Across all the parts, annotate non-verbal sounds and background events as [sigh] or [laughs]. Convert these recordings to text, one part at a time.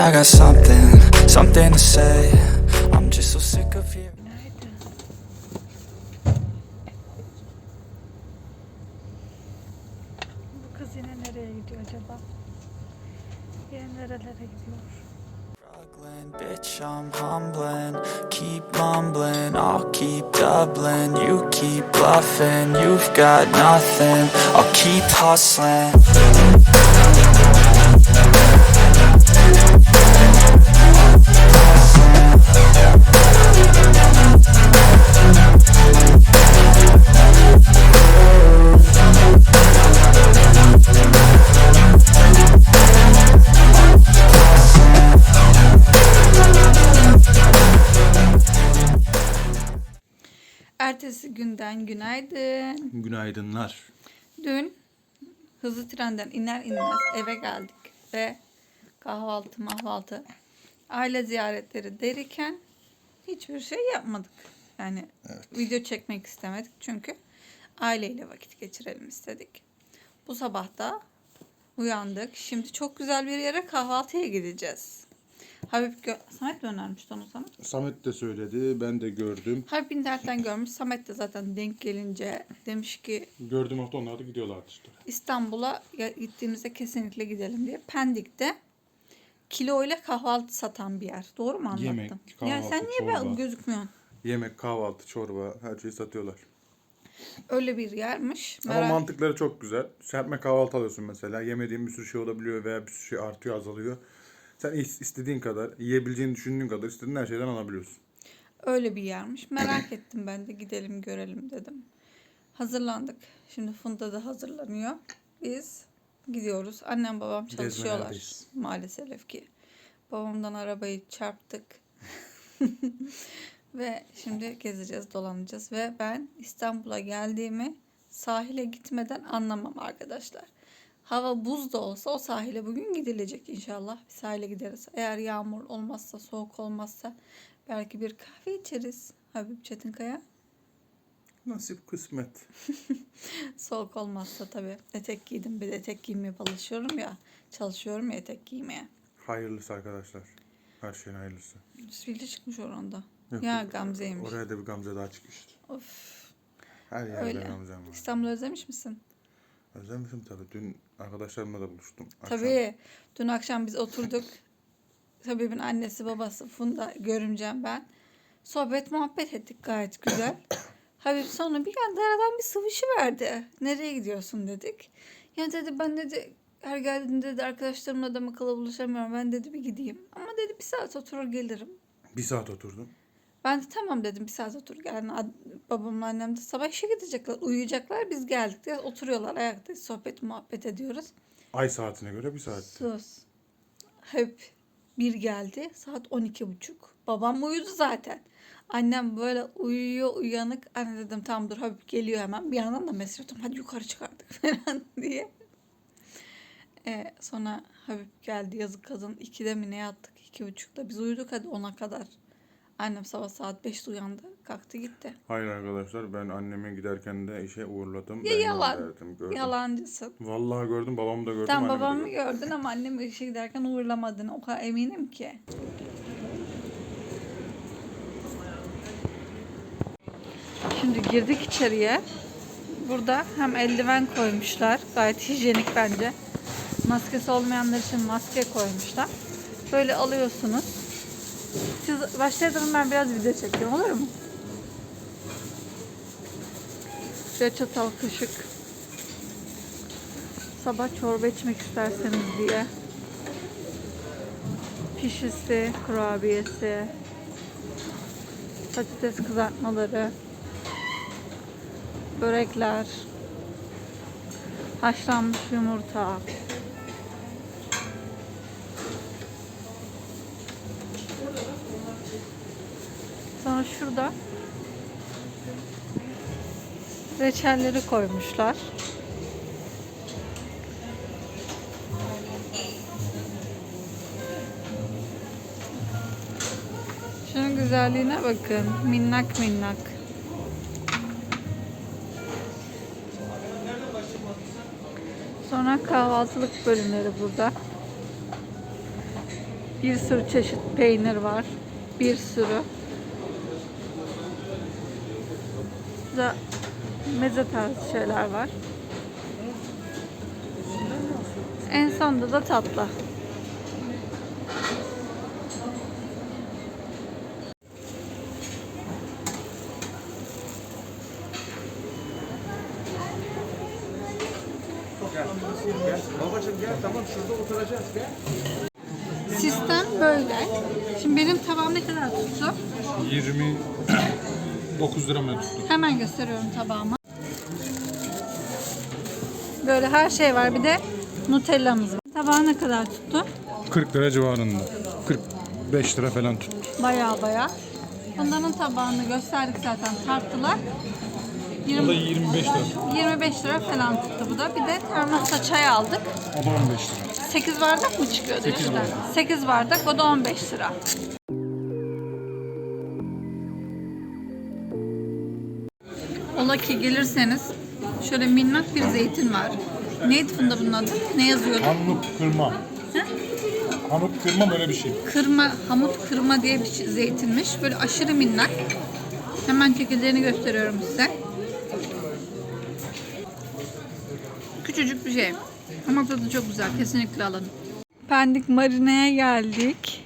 I got something, something to say. I'm just so sick of hearing. Bu kız bitch, I'm humbling. Keep mumbling, I'll keep doubling. You keep bluffing, you've got nothing. I'll keep hustling. Ertesi günden günaydın. Günaydınlar. Dün hızlı trenden iner inmez eve geldik ve kahvaltı mahvaltı aile ziyaretleri derken hiçbir şey yapmadık. Yani video çekmek istemedik çünkü aileyle vakit geçirelim istedik. Bu sabah da uyandık. Şimdi çok güzel bir yere kahvaltıya gideceğiz. Habib Samet mi önermişti onu sana? Samet de söyledi, ben de gördüm. Habib internetten görmüş. Samet de zaten denk gelince demiş ki Gördüğüm hafta onlar da gidiyorlardı işte. İstanbul'a gittiğimizde kesinlikle gidelim diye. Pendik'te kilo ile kahvaltı satan bir yer. Doğru mu anlattım? Yemek, yani sen kahvaltı, niye çorba. gözükmüyorsun? Yemek, kahvaltı, çorba, her şeyi satıyorlar. Öyle bir yermiş. Ama Merak- mantıkları çok güzel. Serpme kahvaltı alıyorsun mesela. Yemediğin bir sürü şey olabiliyor veya bir sürü şey artıyor, azalıyor. Sen is- istediğin kadar, yiyebileceğini düşündüğün kadar istediğin her şeyden alabiliyorsun. Öyle bir yermiş. Merak [clears throat] ettim ben de gidelim görelim dedim. Hazırlandık. Şimdi Funda da hazırlanıyor. Biz gidiyoruz. Annem babam çalışıyorlar. Gezmelerdeyiz. Maalesef ki. Babamdan arabayı çarptık. [laughs] ve şimdi gezeceğiz, dolanacağız. Ve ben İstanbul'a geldiğimi sahile gitmeden anlamam arkadaşlar. Hava buz da olsa o sahile bugün gidilecek inşallah. Bir sahile gideriz. Eğer yağmur olmazsa, soğuk olmazsa belki bir kahve içeriz. Habib Çetinkaya. Nasip kısmet. [laughs] Soğuk olmazsa tabii. Etek giydim. Bir de etek giymeye çalışıyorum ya. Çalışıyorum ya etek giymeye. Hayırlısı arkadaşlar. Her şeyin hayırlısı. Sivri çıkmış oranda. Yok, ya yok. Gamze'ymiş. Oraya da bir Gamze daha çıkmıştı. Of. Her yerde Öyle. Gamze'm var. İstanbul'u özlemiş misin? Özlemişim tabii. Dün arkadaşlarımla da buluştum. Akşam. Tabii. Dün akşam biz oturduk. [laughs] Habib'in annesi babası Funda görümcem ben. Sohbet muhabbet ettik gayet güzel. [coughs] Habib sonra bir anda aradan bir sıvışı verdi. Nereye gidiyorsun dedik. Ya dedi ben dedi her geldiğinde dedi arkadaşlarımla da akıllı buluşamıyorum. Ben dedi bir gideyim. Ama dedi bir saat oturur gelirim. Bir saat oturdum. Ben de tamam dedim bir saat otur. Yani babamla annem de sabah işe gidecekler. Uyuyacaklar. Biz geldik de oturuyorlar ayakta sohbet muhabbet ediyoruz. Ay saatine göre bir saat. Sus. Hep bir geldi. Saat 12 buçuk. Babam uyudu zaten. Annem böyle uyuyor uyanık. Anne dedim tamam dur Habib geliyor hemen. Bir yandan da mesaj attım. Hadi yukarı çıkardık [laughs] falan diye. Ee, sonra Habib geldi yazık kadın. 2'de mi ne yattık? 2.30'da. Biz uyuduk hadi 10'a kadar. Annem sabah saat 5'te uyandı. Kalktı gitti. Hayır arkadaşlar ben annemi giderken de işe uğurladım. Ya Ben yalan. gönderdim, gördüm. Yalancısın. Vallahi gördüm babamı da gördüm. Sen babamı gördüm. gördün ama annemi işe giderken uğurlamadın. O kadar eminim ki. Şimdi girdik içeriye. Burada hem eldiven koymuşlar. Gayet hijyenik bence. Maskesi olmayanlar için maske koymuşlar. Böyle alıyorsunuz. Siz başlayalım ben biraz video çekeyim olur mu? Şöyle çatal kaşık. Sabah çorba içmek isterseniz diye. Pişisi, kurabiyesi, patates kızartmaları, börekler, haşlanmış yumurta. Sonra şurada reçelleri koymuşlar. Şunun güzelliğine bakın. Minnak minnak. Kahvaltılık bölümleri burada. Bir sürü çeşit peynir var. Bir sürü. Burada meze tarzı şeyler var. En sonunda da tatlı. Babacım gel tamam şurada oturacağız gel. Sistem böyle. Şimdi benim tabağım ne kadar tuttu? 29 lira mı tuttu? Hemen gösteriyorum tabağımı. Böyle her şey var. Bir de Nutella'mız var. Tabağı ne kadar tuttu? 40 lira civarında. 45 lira falan tuttu. Baya baya. Bunların tabağını gösterdik zaten tarttılar. O da 20, 25 lira. 25 lira falan tuttu bu da. Bir de termosta çay aldık. O da 15 lira. 8 bardak mı çıkıyordu? 8 bardak. 8 bardak o da 15 lira. Ola ki gelirseniz şöyle minnak bir zeytin var. Neydi Funda bunun adı? Ne yazıyordu? Hamut kırma. He? Hamut kırma böyle bir şey. Kırma, hamut kırma diye bir şey- zeytinmiş. Böyle aşırı minnak. Hemen çekirdeğini gösteriyorum size. Küçücük bir şey. Ama tadı çok güzel. Kesinlikle alın. Pendik Marine'ye geldik.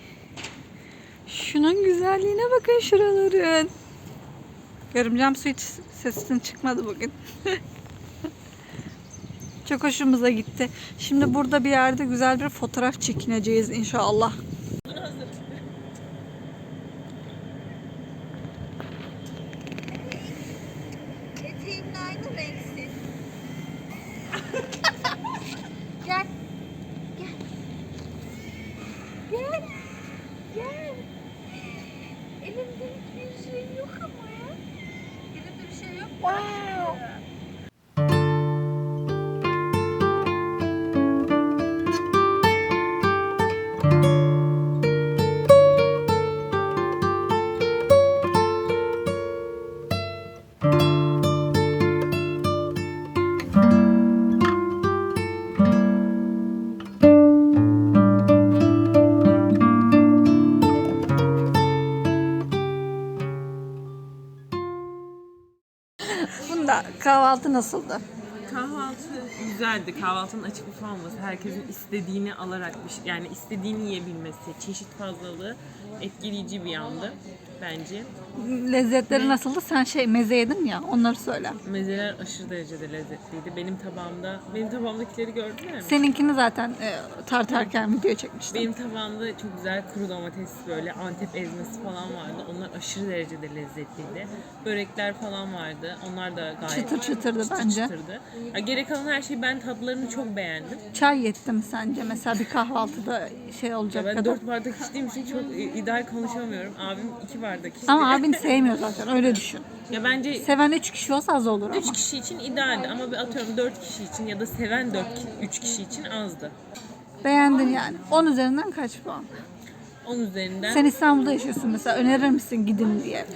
Şunun güzelliğine bakın şuraların. Görümcem su hiç sesin çıkmadı bugün. [laughs] Çok hoşumuza gitti. Şimdi burada bir yerde güzel bir fotoğraf çekineceğiz inşallah. Eteğimle aynı. Kahvaltı nasıldı? Kahvaltı güzeldi. Kahvaltının açık büfe olması, herkesin istediğini alarak şey- yani istediğini yiyebilmesi, çeşit fazlalığı etkileyici bir yandı bence. Lezzetleri nasıldı? Sen şey meze yedin ya onları söyle. Mezeler aşırı derecede lezzetliydi. Benim tabağımda, benim tabağımdakileri gördüler mi? Seninkini zaten e, tartarken video çekmiştim. Benim tabağımda çok güzel kuru domates böyle Antep ezmesi falan vardı. Onlar aşırı derecede lezzetliydi. Börekler falan vardı. Onlar da gayet Çıtır çıtırdı çıtır bence. çıtırdı. Ya geri kalan her şeyi ben tadlarını çok beğendim. Çay yetti mi sence? Mesela bir kahvaltıda şey Ya olacak ben kadar. dört bardak içtiğim için çok ideal konuşamıyorum. Abim iki bardak içti. Ama abin sevmiyor zaten öyle düşün. Ya bence Seven 3 kişi olsa az olur ama. 3 kişi için idealdi ama bir atıyorum 4 kişi için ya da seven 4 3 kişi için azdı. Beğendin yani. 10 üzerinden kaç puan? 10 üzerinden. Sen İstanbul'da yaşıyorsun mesela önerir misin gidin diye?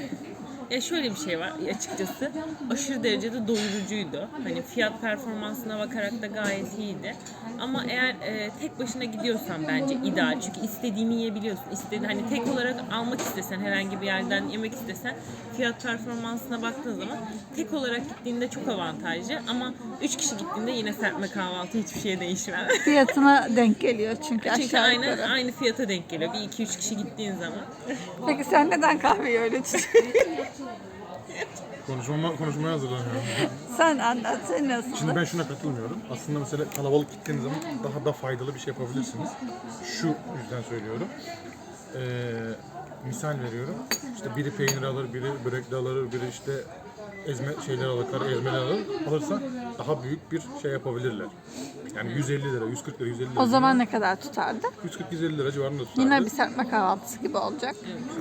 Ya şöyle bir şey var açıkçası aşırı derecede doyurucuydu. Hani fiyat performansına bakarak da gayet iyiydi. Ama eğer e, tek başına gidiyorsan bence ideal. Çünkü istediğini yiyebiliyorsun. İstediğin hani tek olarak almak istesen herhangi bir yerden yemek istesen fiyat performansına baktığın zaman tek olarak gittiğinde çok avantajlı ama 3 kişi gittiğinde yine serpme kahvaltı hiçbir şeye değişmez. [laughs] Fiyatına denk geliyor çünkü Çünkü aşağı aynı yukarı. aynı fiyata denk geliyor. Bir iki üç kişi gittiğin zaman. Peki sen neden kahveyi öyle tutuyorsun? [laughs] Konuşmama, konuşmaya hazırlanıyorum. sen anlat sen nasıl? Şimdi ben şuna katılmıyorum. Aslında mesela kalabalık gittiğiniz zaman daha da faydalı bir şey yapabilirsiniz. Şu yüzden söylüyorum. Ee, misal veriyorum. İşte biri peynir alır, biri börekli alır, biri işte ezme şeyler alır, kara ezmeler alır. Alırsa daha büyük bir şey yapabilirler. Yani 150 lira, 140 lira, 150 lira. O zaman ne kadar tutardı? 140-150 lira civarında tutardı. Yine bir serpme kahvaltısı gibi olacak.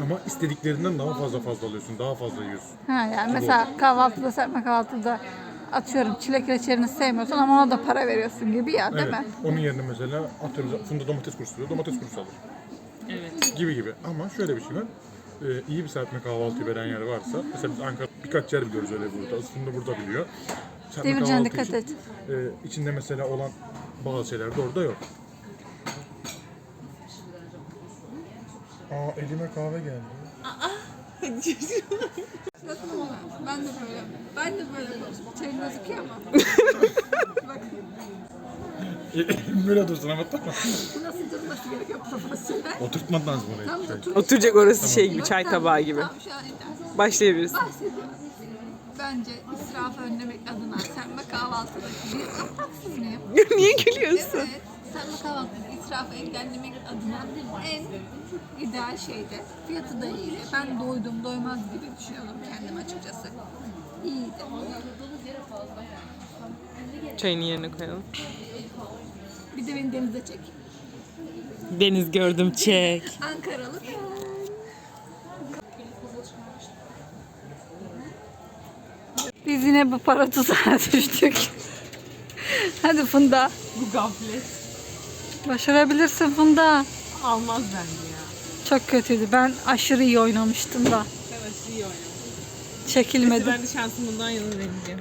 Ama istediklerinden daha fazla fazla alıyorsun, daha fazla yiyorsun. Ha yani mesela kahvaltıda serpme kahvaltıda atıyorum çilek reçelini sevmiyorsun ama ona da para veriyorsun gibi ya değil Evet. mi? Onun yerine mesela atıyorum Funda domates kurusu diyor, domates kurusu alır. Evet. gibi gibi. Ama şöyle bir şey var. Ee, iyi bir serpme kahvaltı veren yer varsa, mesela biz Ankara birkaç yer biliyoruz öyle burada. Aslında burada biliyor. Serpme kahvaltı dikkat için, et. e, içinde mesela olan bazı şeyler de orada yok. Aa elime kahve geldi. Ben de böyle. Ben de böyle konuşuyorum. Çayın gözüküyor ama. Böyle dursun ama tamam. Nasıl durması gerekiyor profesyonel? Oturtman lazım orayı. Tam otur. Oturacak orası şey gibi çay tabağı gibi. Tamam şu an. Başlayabiliriz. Bahsediyorum. Bence israfı önlemek adına sen ve kahvaltıdaki bir haksız mıyım? [laughs] Niye gülüyorsun? Evet. Sen ve kahvaltıdaki israfı engellemek adına en ideal şeydi. Fiyatı da iyiydi. Ben doydum doymaz gibi düşünüyordum kendim açıkçası. İyiydi. Çayını yerine koyalım. Bir de beni denize çek. Deniz gördüm çek. Ankaralı. Yine bu para tuzağına [laughs] düştük. Hadi Funda. Bu gaflet. Başarabilirsin Funda. Almaz bence ya. Çok kötüydü. Ben aşırı iyi oynamıştım da. Evet iyi oynadı. Çekilmedi. Ben de şansım bundan yana deneyeceğim.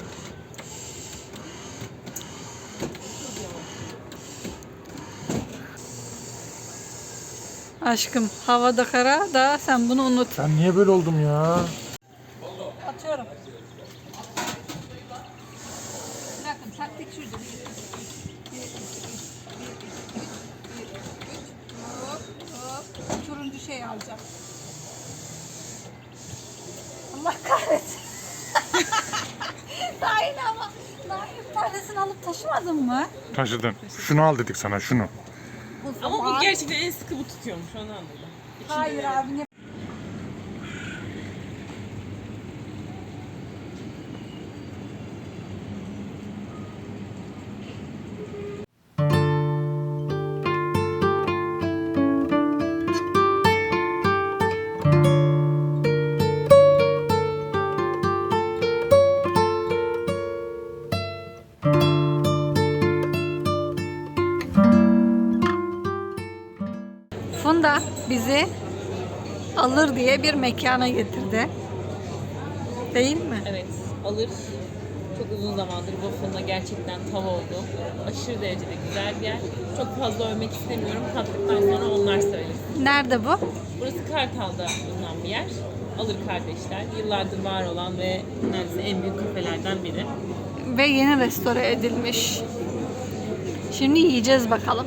Aşkım havada kara da sen bunu unut. Ben niye böyle oldum ya? Atıyorum. Bırakın taktik şurada. Bir, iki, üç, bir, iki, üç, bir, iki, üç. Hop, hop. Turuncu şey alacağım. Allah kahretsin. daha yeni ama daha yeni tanesini taşımadın mı? Taşıdın. Şunu al dedik sana şunu. Ama bu gerçekten en sıkı bu tutuyormuş onu anladım. Hayır abi ne Funda bizi alır diye bir mekana getirdi. Değil mi? Evet alır. Çok uzun zamandır Bafon'a gerçekten tav oldu. Aşırı derecede güzel bir yer. Çok fazla övmek istemiyorum. Tattıktan sonra onlar söylesin. Nerede bu? Burası Kartal'da bulunan bir yer. Alır kardeşler. Yıllardır var olan ve neredeyse en büyük kafelerden biri. Ve yeni restore edilmiş. Şimdi yiyeceğiz bakalım.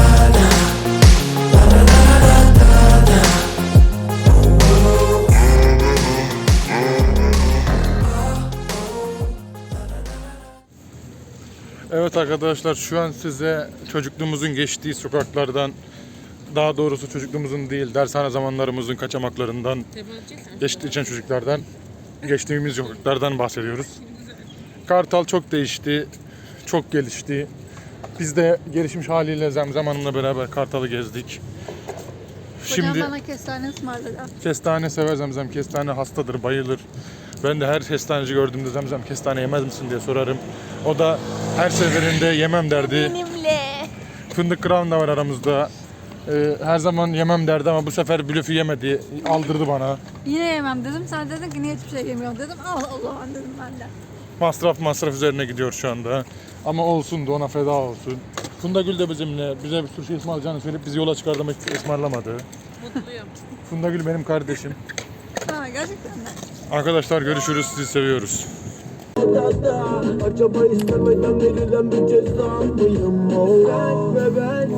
Evet arkadaşlar şu an size çocukluğumuzun geçtiği sokaklardan daha doğrusu çocukluğumuzun değil dershane zamanlarımızın kaçamaklarından geçtiği çocuklardan geçtiğimiz sokaklardan bahsediyoruz. Kartal çok değişti, çok gelişti. Biz de gelişmiş haliyle Zemzem Hanım'la beraber Kartal'ı gezdik. Şimdi Hocam bana kestane ısmarladı. kestane sever Zemzem, kestane hastadır, bayılır. Ben de her kestaneci gördüğümde Zemzem kestane yemez misin diye sorarım. O da her seferinde yemem derdi. Benimle. Fındık Kıran da var aramızda. Ee, her zaman yemem derdi ama bu sefer blöfü yemedi. Aldırdı bana. Yine yemem dedim. Sen dedin ki niye hiçbir şey yemiyorum dedim. Al o zaman dedim ben de. Masraf masraf üzerine gidiyor şu anda. Ama olsun da ona feda olsun. Funda Gül de bizimle. Bize bir sürü şey ısmarlayacağını söyleyip bizi yola çıkardı ama hiç ısmarlamadı. Mutluyum. Funda Gül benim kardeşim. Gerçekten de. Arkadaşlar görüşürüz. Sizi seviyoruz. Acaba istemeden verilen bir ceza mıyım ve ben